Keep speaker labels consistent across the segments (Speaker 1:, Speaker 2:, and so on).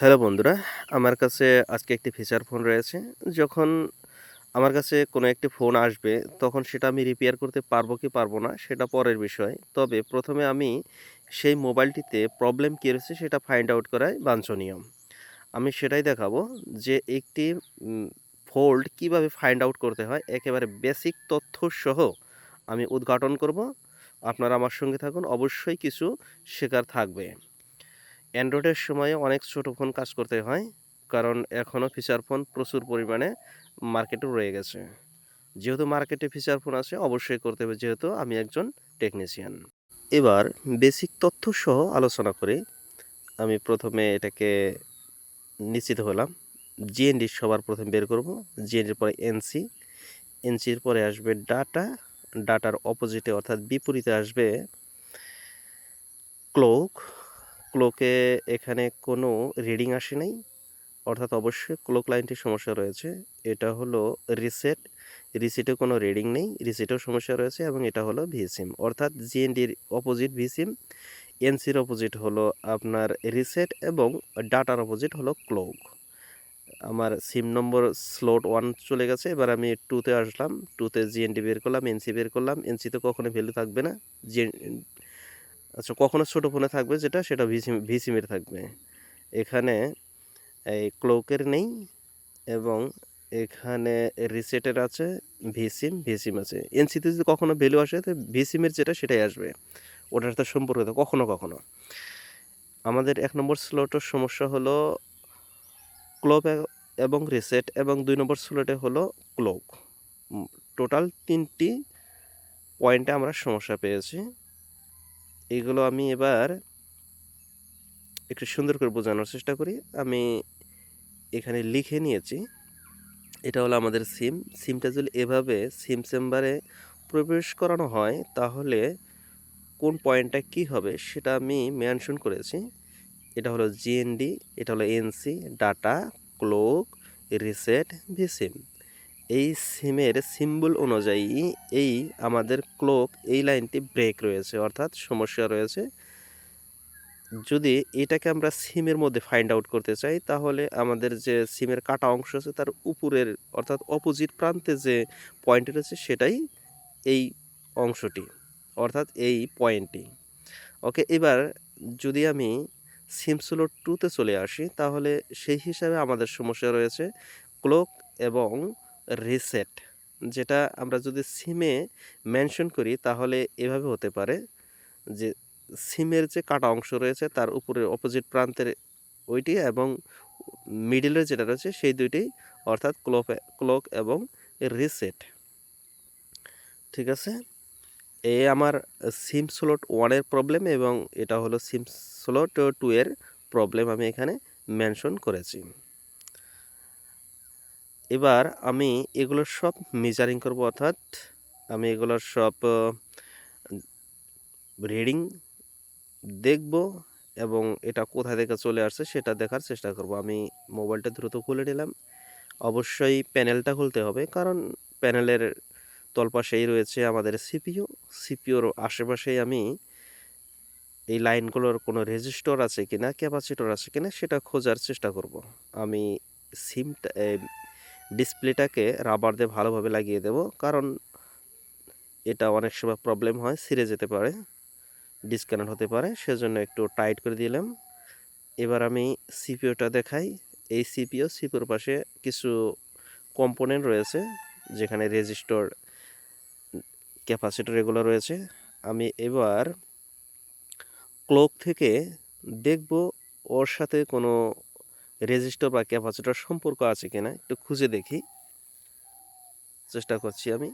Speaker 1: Hello বন্ধুরা, আমার কাছে আজকে একটি ফিচার ফোন রয়েছে। যখন আমার কাছে কোনো একটি ফোন আসবে, তখন সেটা আমি রিপেয়ার করতে পারব কি পারব না, সেটা পরের বিষয়। তবে প্রথমে আমি সেই মোবাইলটিতে প্রবলেম কী রয়েছে সেটা ফাইন্ড আউট করাই বাঞ্ছনীয়। আমি সেটাই দেখাবো যে একটি ফোল্ড কীভাবে ফাইন্ড আউট করতে হয়, একেবারে বেসিক তথ্য সহ আমি উদ্ঘাটন করব। আপনারা আমার সঙ্গে থাকুন, অবশ্যই কিছু শেখার থাকবে। অ্যান্ড্রয়েডের সময়ে অনেক ছোটো ফোন কাজ করতে হয়, কারণ এখনও ফিচার ফোন প্রচুর পরিমাণে মার্কেটে রয়ে গেছে। যেহেতু মার্কেটে ফিচার ফোন আছে, অবশ্যই করতে হবে, যেহেতু আমি একজন টেকনিশিয়ান এবার বেসিক তথ্য সহ আলোচনা করি। আমি প্রথমে এটাকে নিশ্চিত হলাম জিএনডি সবার প্রথমে বের করব জিএনডির পরে এনসি এনসির পরে আসবে ডাটা ডাটার অপোজিটে অর্থাৎ বিপরীতে আসবে ক্লোক ক্লোকে এখানে কোনো রিডিং আসে নাই। অর্থাৎ অবশ্যই ক্লোক লাইনটির সমস্যা রয়েছে। এটা হলো রিসেট। রিসেটে কোনো রিডিং নেই। রিসেটেও সমস্যা রয়েছে এবং এটা হলো ভিসিম। অর্থাৎ জিএনডির অপোজিট ভিসিম, এনসির অপোজিট হলো আপনার রিসেট এবং ডাটার অপোজিট হলো ক্লোক। আমার সিম নম্বর স্লোট ওয়ান চলে গেছে। এবার আমি টুতে আসলাম। টুতে জিএনডি বের করলাম, এনসি বের করলাম। এনসিতে কখনো ভ্যালু থাকবে না। জি আচ্ছা কখনো ছোটো ফোনে থাকবে যেটা, সেটা ভিসিম ভিসিমের থাকবে। এখানে এই ক্লোকের নেই এবং এখানে রিসেটের আছে ভিসিম ভিসিম আছে। এনসিতে যদি কখনো ভ্যালু আসে, তো ভিসিমের যেটা, সেটাই আসবে। ওটার তো সম্পর্ক কখনো কখনো। আমাদের এক নম্বর স্লটের সমস্যা হলো ক্লোক এবং রিসেট এবং দুই নম্বর স্লটে হলো ক্লোক টোটাল তিনটি পয়েন্টে আমরা সমস্যা পেয়েছি। এগুলো আমি এবার একটু সুন্দর করে বোঝানোর চেষ্টা করি। আমি এখানে লিখে নিয়েছি। এটা হলো আমাদের সিম। সিমটা যদি এভাবে সিম চেম্বারে প্রবেশ করানো হয়, তাহলে কোন পয়েন্টটা কি হবে সেটা আমি মেনশন করেছি। এটা হলো জিএনডি এটা হলো NC data clock reset VSIM এই সিমের সিম্বল অনুযায়ী এই আমাদের ক্লোক এই লাইনটি ব্রেক রয়েছে, অর্থাৎ সমস্যা রয়েছে। যদি এটাকে আমরা সিমের মধ্যে ফাইন্ড আউট করতে চাই, তাহলে আমাদের যে সিমের কাটা অংশ আছে, তার উপরের, অর্থাৎ অপোজিট প্রান্তে যে পয়েন্ট রয়েছে, সেটাই এই অংশটি, অর্থাৎ এই পয়েন্টটি ওকে এবার যদি আমি সিম স্লোট টুতে চলে আসি, তাহলে সেই হিসাবে আমাদের সমস্যা রয়েছে। ক্লোক এবং রিসেট যেটা আমরা যদি সিমে মেনশন করি, তাহলে এভাবে হতে পারে যে সিমের যে কাটা অংশ রয়েছে, তার উপরে অপোজিট প্রান্তের ওইটি এবং মিডিলের যেটা রয়েছে, সেই দুইটি, অর্থাৎ ক্লোক ক্লোক এবং রিসেট ঠিক আছে? এ আমার সিম স্লট ওয়ানের প্রবলেম এবং এটা হলো সিম স্লট টু এর প্রবলেম আমি এখানে মেনশন করেছি। এবার আমি এগুলোর সব মেজারিং করব, অর্থাৎ আমি এগুলোর সব রিডিং দেখব এবং এটা কোথা থেকে চলে আসছে সেটা দেখার চেষ্টা করব। আমি মোবাইলটা দ্রুত খুলে নিলাম। অবশ্যই প্যানেলটা খুলতে হবে, কারণ প্যানেলের তলপাশেই রয়েছে আমাদের সিপিইউ সিপিওর আশেপাশেই আমি এই লাইনগুলোর কোনো রেজিস্টর আছে কিনা ক্যাপাসিটর আছে কিনা সেটা খোঁজার চেষ্টা করব। আমি সিমটা ডিসপ্লেটাকে রাবার দিয়ে ভালোভাবে লাগিয়ে দেব, কারণ এটা অনেক সময় প্রবলেম হয়, ছিঁড়ে যেতে পারে ডিসকানেক্ট হতে পারে, সেজন্য একটু টাইট করে দিলাম। এবার আমি সিপিওটা দেখাই। এই সিপিও সিপিওর পাশে কিছু কম্পোনেন্ট রয়েছে, যেখানে রেজিস্টর ক্যাপাসিটর এগুলো রয়েছে। আমি এবার ক্লোক থেকে দেখব ওর সাথে কোনো রেজিস্টার বা ক্যাপাসিটার সম্পর্ক আছে কিনা একটু খুঁজে দেখি। চেষ্টা করছি আমি।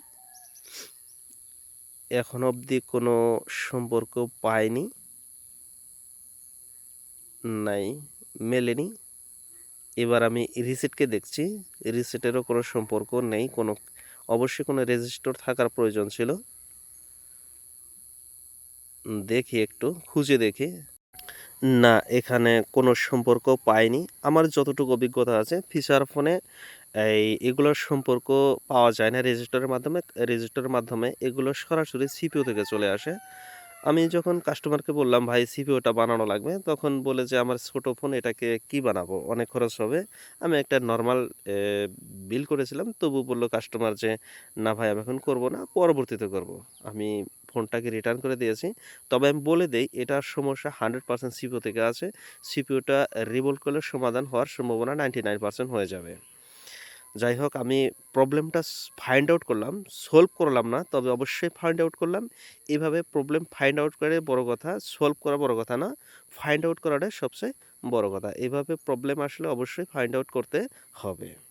Speaker 1: এখন অবধি কোনো সম্পর্ক পাইনি। নাই, মেলেনি। এবার আমি রিসেটকে দেখছি। রিসেটেরও কোনো সম্পর্ক নেই, কোনো, অবশ্যই কোনো রেজিস্টার থাকার প্রয়োজন ছিল। দেখি একটু, খুঁজে দেখি। না, এখানে কোনো সম্পর্ক পাইনি। আমার যতটুকু অভিজ্ঞতা আছে, ফিচার ফোনে এই এগুলোর সম্পর্ক পাওয়া যায় না রেজিস্টারের মাধ্যমে। রেজিস্টারের মাধ্যমে এগুলো সরাসরি সিপিও থেকে চলে আসে। আমি যখন কাস্টমারকে বললাম, ভাই সিপিইউটা বানানো লাগবে? তখন বলে যে, আমার ছোটো ফোন এটাকে কি বানাবো? অনেক খরচ হবে। আমি একটা নর্মাল বিল করেছিলাম। তবু বলল কাস্টমার যে, না ভাই, আমি এখন করব না, পরবর্তীতে করব। আমি ফোনটাকে রিটার্ন করে দিয়েছি। তবে আমি বলে দেই, এটার সমস্যা হান্ড্রেড পার্সেন্ট সিপিও থেকে আছে। সিপিওটা রিভোল্ট করলে সমাধান হওয়ার সম্ভাবনা নাইনটি নাইন পার্সেন্ট হয়ে যাবে। যাই হোক, আমি প্রবলেমটা ফাইন্ড আউট করলাম সলভ করলাম না, তবে অবশ্যই ফাইন্ড আউট করলাম। এভাবে প্রবলেম ফাইন্ড আউট করে বড় কথা সলভ করা বড় কথা না ফাইন্ড আউট করাটাই সবচেয়ে বড় কথা। এভাবে প্রবলেম আসলে অবশ্যই ফাইন্ড আউট করতে হবে।